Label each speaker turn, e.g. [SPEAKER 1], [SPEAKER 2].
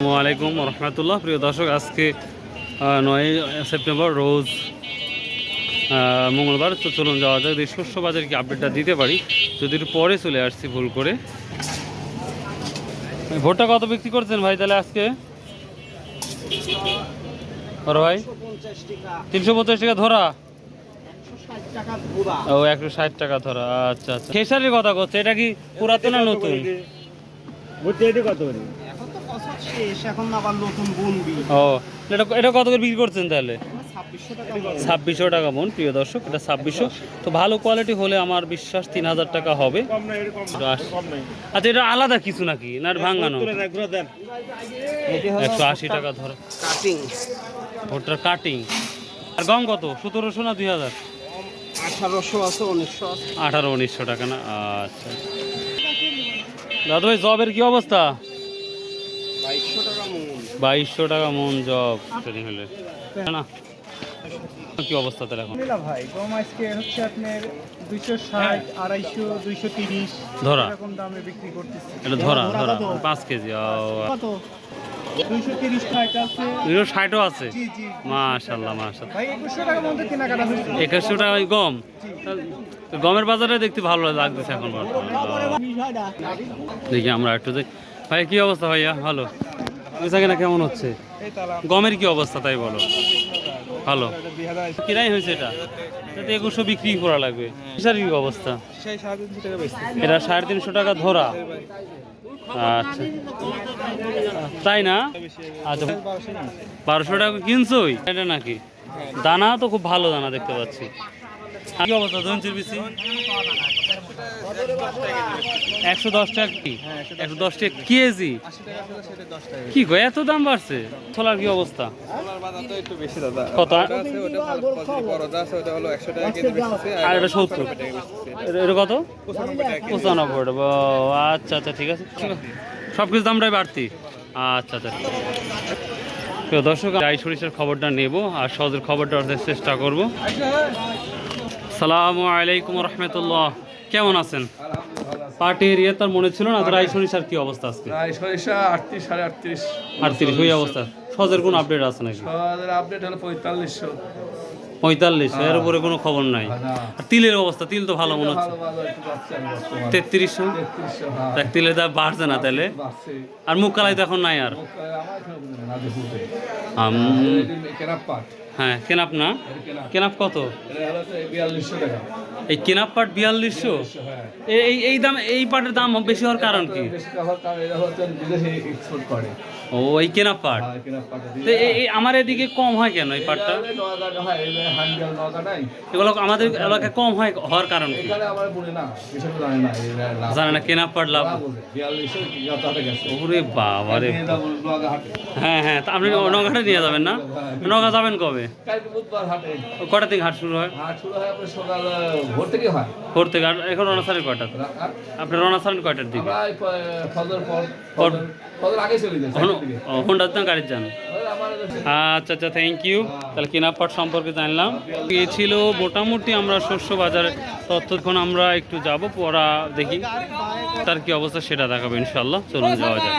[SPEAKER 1] আসসালামু আলাইকুম রহমতুল্লাহ। প্রিয় দর্শক, আজকে নয় সেপ্টেম্বর, রোজ মঙ্গলবার, তো চলুন যাওয়া যাক। এই শস্য বাজার কি আপডেটটা দিতে পারি। যদি পরে চলে আসছি ভুল করে। ভোটটা কত বিক্রি করছেন ভাই তাহলে আজকে? ভাই? তিনশো পঞ্চাশ টাকা ধরা। ও, একশো ষাট টাকা ধরা। আচ্ছা আচ্ছা। খেসারির কথা করছে, এটা কি পুরাতন নতুন?
[SPEAKER 2] শেষ এখন আবার নতুন বুনবি।
[SPEAKER 1] ও এটা এটা কত করে বিক্রি করছেন তাহলে?
[SPEAKER 2] ছাব্বিশশো টাকা মন।
[SPEAKER 1] প্রিয় দর্শক এটা ছাব্বিশশো। তো ভালো কোয়ালিটি হলে আমার বিশ্বাস তিন হাজার টাকা হবে। আচ্ছা এটা আলাদা কিছু নাকি? না ভাঙানো? একশো আশি টাকা ধরো।
[SPEAKER 2] কাটিং
[SPEAKER 1] ভোটটার কাটিং আর গম কত? সতেরোশো না দুই হাজার?
[SPEAKER 2] আঠারোশো আছে উনিশশো
[SPEAKER 1] আঠারো উনিশশো টাকা না? আচ্ছা। দাদু ভাই জবের কি অবস্থা?
[SPEAKER 2] বাইশশো টাকা মন
[SPEAKER 1] জব ট্রেনিং হলে। না? কি অবস্থা তাহলে এখন?
[SPEAKER 3] মিলা ভাই গম আজকে হচ্ছে আপনার দুইশো ষাট আড়াইশো দুইশো তিরিশ
[SPEAKER 1] ধরা।
[SPEAKER 3] এরকম দামে বিক্রি করতেছি।
[SPEAKER 1] এটা ধরা ধরা পাঁচ কেজি
[SPEAKER 3] কত?
[SPEAKER 1] দুশো ষাটও আছে? মাশাল্লাহ মাশাল্লাহ
[SPEAKER 3] একুশশো
[SPEAKER 1] টাকা গম। গমের বাজারে দেখতে ভালো লাগতেছে এখন দেখি আমরা একটু ভাই কি অবস্থা ভাইয়া? ভালো? বেচা কেনা কেমন হচ্ছে? গমের কি অবস্থা তাই বলো? ভালো। কিরাই হয়েছে এটা? যাতে একুশশো বিক্রি করা লাগবে। কিসার কি অবস্থা? এটা সাড়ে তিনশো টাকা ধরা। আচ্ছা। তাই না? আচ্ছা। বারোশো টাকা কিনছোই? এটা নাকি? দানা তো খুব ভালো দানা দেখতে পাচ্ছি। কি অবস্থা ধনচির বিচি একশো দশ টাকা কি? একশো দশ টাকা কেজি? কি গো এত দাম বাড়ছে? ছোলার কি অবস্থা? কত? আর এটা সত্তর। এটা- কত?
[SPEAKER 2] পঁচানব্বই
[SPEAKER 1] আচ্ছা আচ্ছা ঠিক আছে। সব কিছু দামটাই বাড়তি। আচ্ছা আচ্ছা। প্রিয় দর্শক যাই সরিষার খবরটা নেব আর সহজের খবরটা চেষ্টা করব। সালামু আলাইকুম রহমতুল্লাহ। কেমন আছেন? পার্টি এরিয়া তার মনে ছিল না? রাই সরিষার কি অবস্থা আজকে?
[SPEAKER 4] প্রায় সরিষা আটত্রিশ সাড়ে আটত্রিশ।
[SPEAKER 1] আটত্রিশ ওই অবস্থা। সহজের কোনো আপডেট আছে নাকি?
[SPEAKER 4] আমাদের আপডেট হলো পঁয়তাল্লিশশো।
[SPEAKER 1] পঁয়তাল্লিশ এর উপরে কোনো খবর নাই। আর তিলের অবস্থা তিল তো ভালো মনে হচ্ছে। তেত্রিশশো?
[SPEAKER 4] হ্যাঁ।
[SPEAKER 1] দেখ তিলের দাম বাড়ছে না তাহলে। আর মুখ কালাই তো এখন নাই আর। হ্যাঁ কেনাপ না?
[SPEAKER 4] কেনাপ
[SPEAKER 1] কত? এই কেনাপ পাট বিয়াল্লিশশো?
[SPEAKER 4] হ্যাঁ।
[SPEAKER 1] এই এই- দাম এই পাটের দাম বেশি হওয়ার কারণ কি? ও এই কেনাপ পাট?
[SPEAKER 4] কেনাপ পাট।
[SPEAKER 1] তো এই- আমার এদিকে কম হয় কেন এই পাটটা?
[SPEAKER 4] হয়
[SPEAKER 1] এগুলো আমাদের এলাকায় কম হয় হওয়ার কারণ কি?
[SPEAKER 4] জানে না
[SPEAKER 1] কেনাপ পাট লাভ। ওরে বাবা রে হ্যাঁ হ্যাঁ আপনি নগাটা নিয়ে যাবেন না? নগা যাবেন কবে?
[SPEAKER 4] কালকে বুধবার হাটে।
[SPEAKER 1] কটা থেকে হাট শুরু হয়?
[SPEAKER 4] হাট শুরু হয় আপনার সকাল ভোর থেকে হয়।
[SPEAKER 1] ভোর থেকে আর এখন রনা সারেন কয়টা? আপনার রনা সারেন কয়টার দিকে?
[SPEAKER 4] ফজর পর ফজর- আগে চলে যাই
[SPEAKER 1] হোন্ডার দাম গাড়ির যান। আচ্ছা আচ্ছা থ্যাংক ইউ তাহলে কেনাপাট সম্পর্কে জানলাম। এ ছিল মোটামুটি আমরা শস্য বাজারে ততক্ষণ আমরা একটু যাব পড়া দেখি। তার কি অবস্থা সেটা দেখাবো ইনশাল্লাহ চলুন যাওয়া যায়